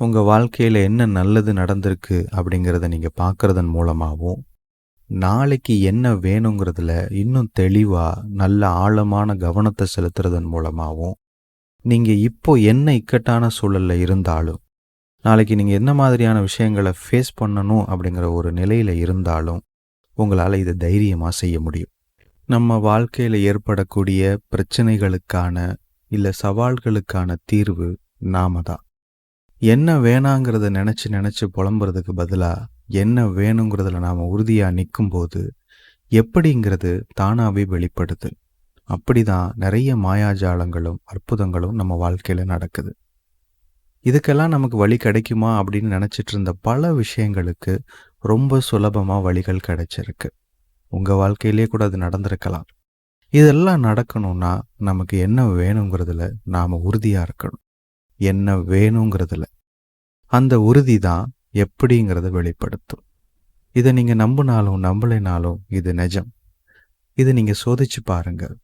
உங்கள் வாழ்க்கையில் என்ன நல்லது நடந்திருக்கு அப்படிங்கிறத நீங்கள் பார்க்குறதன் மூலமாகவும் நாளைக்கு என்ன வேணுங்கிறதுல இன்னும் தெளிவாக நல்ல ஆழமான கவனத்தை செலுத்துறதன் மூலமாகவும் நீங்கள் இப்போ என்ன இக்கட்டான சூழலில் இருந்தாலும் நாளைக்கு நீங்கள் என்ன மாதிரியான விஷயங்களை ஃபேஸ் பண்ணணும் அப்படிங்கிற ஒரு நிலையில் இருந்தாலும் உங்களால் இதை தைரியமாக செய்ய முடியும். நம்ம வாழ்க்கையில் ஏற்படக்கூடிய பிரச்சனைகளுக்கான இல்லை சவால்களுக்கான தீர்வு நாம தான். என்ன வேணாங்கிறத நினச்சி நினச்சி புலம்புறதுக்கு பதிலாக என்ன வேணுங்கிறதுல நாம் உறுதியாக நிற்கும் போது எப்படிங்கிறது தானாகவே வெளிப்படுது. அப்படி தான் நிறைய மாயாஜாலங்களும் அற்புதங்களும் நம்ம வாழ்க்கையில் நடக்குது. இதுக்கெல்லாம் நமக்கு வழி கிடைக்குமா அப்படின்னு நினச்சிட்டு இருந்த பல விஷயங்களுக்கு ரொம்ப சுலபமாக வழிகள் கிடைச்சிருக்கு. உங்கள் வாழ்க்கையிலே கூட அது நடந்திருக்கலாம். இதெல்லாம் நடக்கணும்னா நமக்கு என்ன வேணுங்கிறதுல நாம் உறுதியாக இருக்கணும். என்ன வேணுங்கிறதுல. அந்த உறுதி தான் எப்படிங்கிறத வெளிப்படுத்தும். இதை நீங்கள் நம்பினாலும் நம்பலைனாலும் இது நிஜம். இதை நீங்கள் சோதிச்சு பாருங்கள்